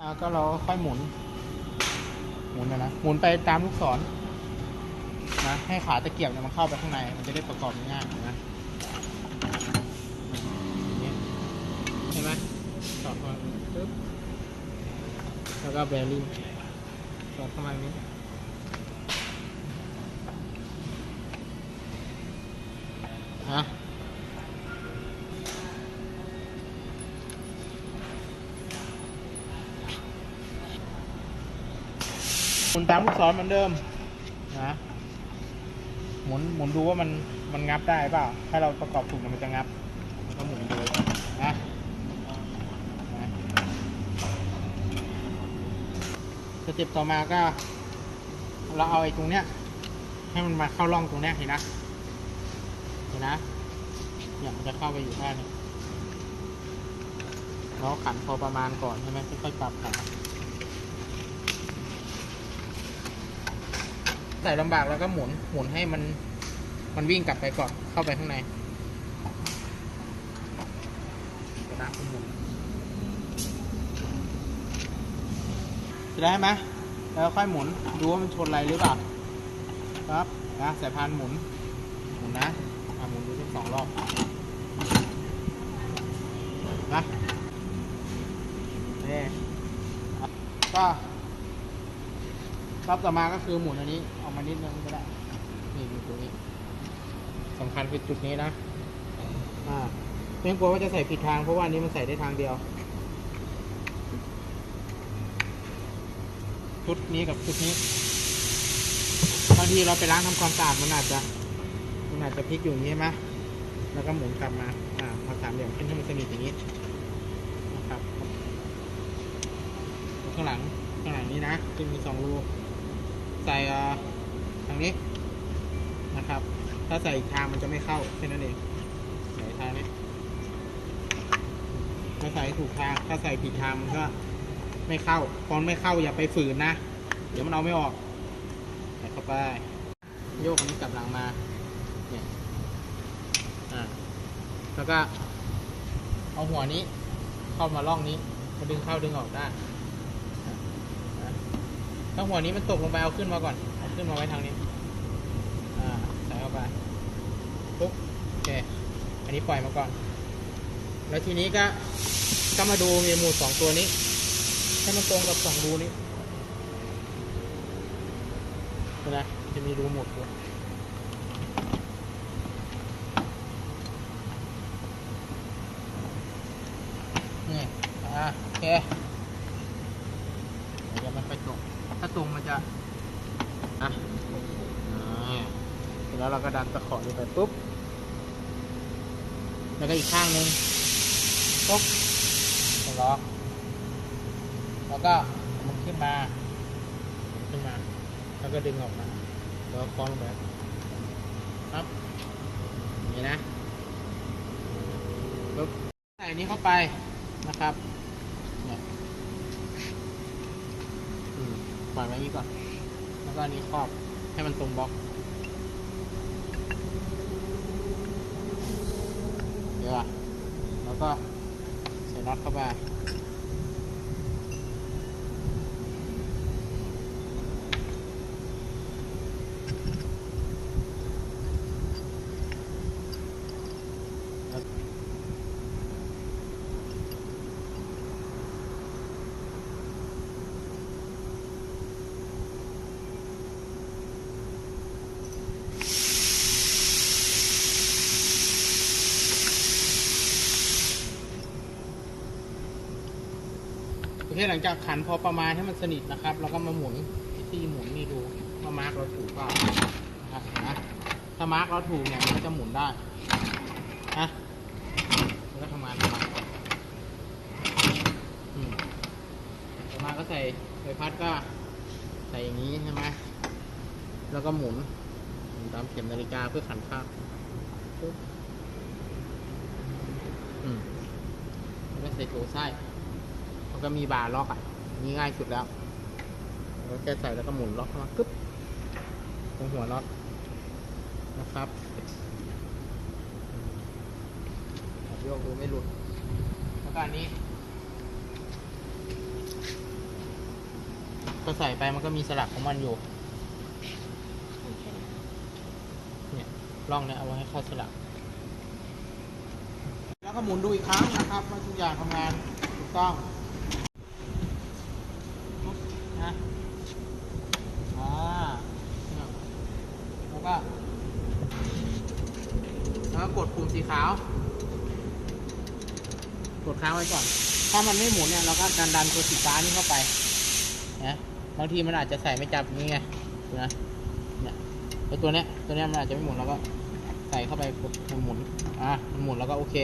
อ่าก็เราค่อยหมุน หมุนนะนะหมุนไปตามลูกศรนะให้ขาตะเกียบเนี่ยมันเข้าไปข้างใน มันจะได้ประกอบง่ายนะอย่างนี้เห็นไหมสอดเข้ามาปึ๊บแล้วก็แบริ่งสอดเข้ามาอย่างนี้ หมุนตามลูกศรเหมือนเดิมนะหมุนหมุนดูว่ามันมันงับได้เปล่าถ้าเราประกอบถูกมันจะงับก็หมุนดูนะนะสเต็ปต่อมาก็ เราเอาไอ้ตรงเนี้ย ให้มันมาเข้าร่องตรงเนี้ยเห็นนะเห็นนะเนี่ยมันจะเข้าไปอยู่แค่นี้เราขันพอประมาณก่อนใช่ไหมค่อยๆปรับขัน ใส่ลำบากแล้วก็หมุนหมุนให้มัน มันวิ่งกลับไปก่อนเข้าไปข้างในกระหมุนจะได้ไหมแล้วค่อยหมุนดูว่ามันชนอะไรหรือเปล่าครับนะสายพานหมุน หมุนนะอะหมุนดูสักสองรอบนะนี่อะก็ รอบต่อมาก็คือหมุนอันนี้ออกมานิดนึงก็ได้นี่อยู่ตรงนี้สำคัญคือจุดนี้นะอ่าไม่ต้องกลัวว่าจะใส่ผิดทางเพราะว่าอันนี้มันใส่ได้ทางเดียวชุดนี้กับชุดนี้บางทีเราไปล้างทำความสะอาดมันอาจจะมันอาจจะพลิกอยู่อย่างนี้ใช่ไหมแล้วก็หมุนกลับมาอ่าพอสามเหลี่ยมขึ้นให้มันสนิทอย่างนี้นะครับข้างหลังข้างหลังนี้นะจะมีสองรู ใส่ทางนี้นะครับ ถ้าใส่อีกทางมันจะไม่เข้าแค่นั้นเองใส่ทางนี้ถ้าใส่ถูกทาง ถ้าใส่ผิดทางมันก็ไม่เข้าพอนไม่เข้าอย่าไปฝืนนะ เดี๋ยวมันเอาไม่ออกใส่เข้าไป โยกอันนี้กลับหลังมาเนี่ยอ่าแล้วก็เอาหัวนี้เข้ามาล่องนี้มาดึงเข้าดึงออกได้ ถ้าหัวนี้มันตกลงไปเอาขึ้นมาก่อนเอาขึ้นมาไว้ทางนี้ อ่าใส่เข้าไปปุ๊บโอเค อันนี้ปล่อยมาก่อน แล้วทีนี้ก็ก็มาดูมีหมุดสองตัวนี้ ให้มันตรงกับสองรูนี้เห็นไหมจะมีรูหมุดอยู่นี่อ่าโอเค เดี๋ยวมันไปตรง ถ้าต รงมันจะอะเสร็จแล้วเราก็ดันตะขอนี้ไปปุ๊บ แล้วก็อีกข้างหนึ่งปุ๊บล็อกแล้วก็มันขึ้นมา ขึ้นมา แล้วก็ดึงออกมา แล้วคล้องลงไปครับนี้นะปุ๊บใส่อันนี้เข้าไปนะครับ เนี่ย อื วางไว้นี้ก่อน แล้วก็อันนี้ครอบให้มันตรงบล็อก เดี๋ยวอะแล้วก็ใส่น็อตเข้าไป โอเคหลังจากขันพอประมาณให้มันสนิทนะครับ แล้วก็มาหมุนที่หมุนนี่ดูว่ามาร์กเราถูกเปล่านะครับนะถ้ามาร์กเราถูกเนี่ยมันก็จะหมุนได้นะมันก็ทำงานมาณอืมต่อมาก็ใส่ใบพัดก็ใส่อย่างนี้ใช่ไหมแล้วก็หมุนหมุนตามเข็มนาฬิกาเพื่อขันข้างปุ๊บอืมแล้วก็ใส่ตัวไส้ มันก็มีบาร์ล็อกอะนี่ง่ายสุดแล้วเราแค่ใส่แล้วก็หมุนล็อกเข้ามากึ๊บตรงหัวน็อตนะครับโยกดูไม่หลุดแล้วก็อันนี้ก็ใส่ไปมันก็มีสลักของมันอยู่เนี่ยร่องเนี่ยเอาไว้ให้เข้าสลัก แล้วก็หมุนดูอีกครั้งนะครับว่าทุกอย่างทำงานถูกต้องนะอ่าเนี่ยแล้ว ก็แล้วก็กดปุ่มสีขาว กดค้างไว้ก่อน ถ้ามันไม่หมุนเนี่ยเราก็ดันดันตัวสีฟ้านี่เข้าไปนะบางทีมันอาจจะใส่ไม่จับอย่างนี้ไงนะเนี่ยตัวเนี้ยตัวเนี้ยมันอาจจะไม่หมุนเราก็ใส่เข้าไปกดมันหมุนอะมันหมุนแล้วก็โอเค